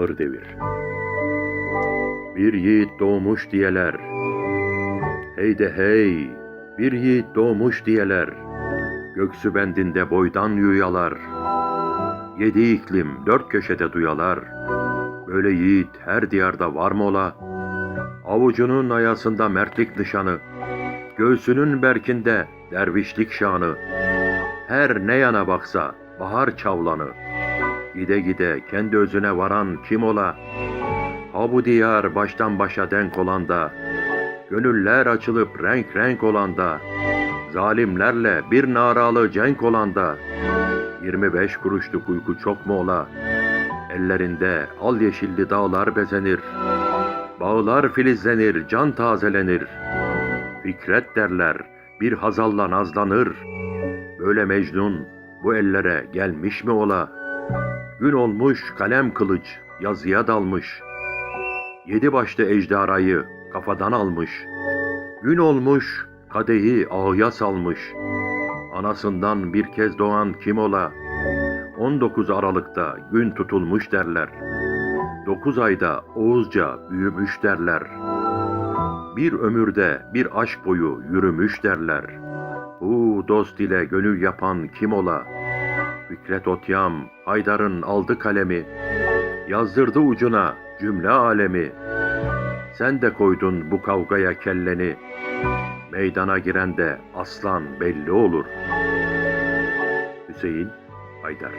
Ağır devir. Bir yiğit doğmuş diyeler. Hey de hey, bir yiğit doğmuş diyeler. Göksü bendinde boydan yuyalar. Yedi iklim dört köşede duyalar. Böyle yiğit her diyarda var mı ola? Avucunun ayasında mertlik nişanı. Göğsünün berkinde dervişlik şanı. Her ne yana baksa bahar çavlanı. Gide gide kendi özüne varan kim ola? Ha bu diyar baştan başa denk olan da, gönüller açılıp renk renk olan da, zalimlerle bir naralı cenk olan da, 25 kuruşluk uyku çok mu ola? Ellerinde al yeşilli dağlar bezenir, bağlar filizlenir, can tazelenir. Fikret derler, bir hazalla nazlanır. Böyle Mecnun bu ellere gelmiş mi ola? Gün olmuş kalem kılıç yazıya dalmış. Yedi başlı ejderhayı kafadan almış. Gün olmuş kadehi ağya salmış. Anasından bir kez doğan kim ola? 19 Aralık'ta gün tutulmuş derler. 9 ayda Oğuzca büyümüş derler. Bir ömürde bir aşk boyu yürümüş derler. Bu dost ile gönül yapan kim ola? Fikret Otyam, Haydar'ın aldı kalemi, yazdırdı ucuna cümle alemi. Sen de koydun bu kavgaya kelleni, meydana giren de aslan belli olur. Hüseyin Haydar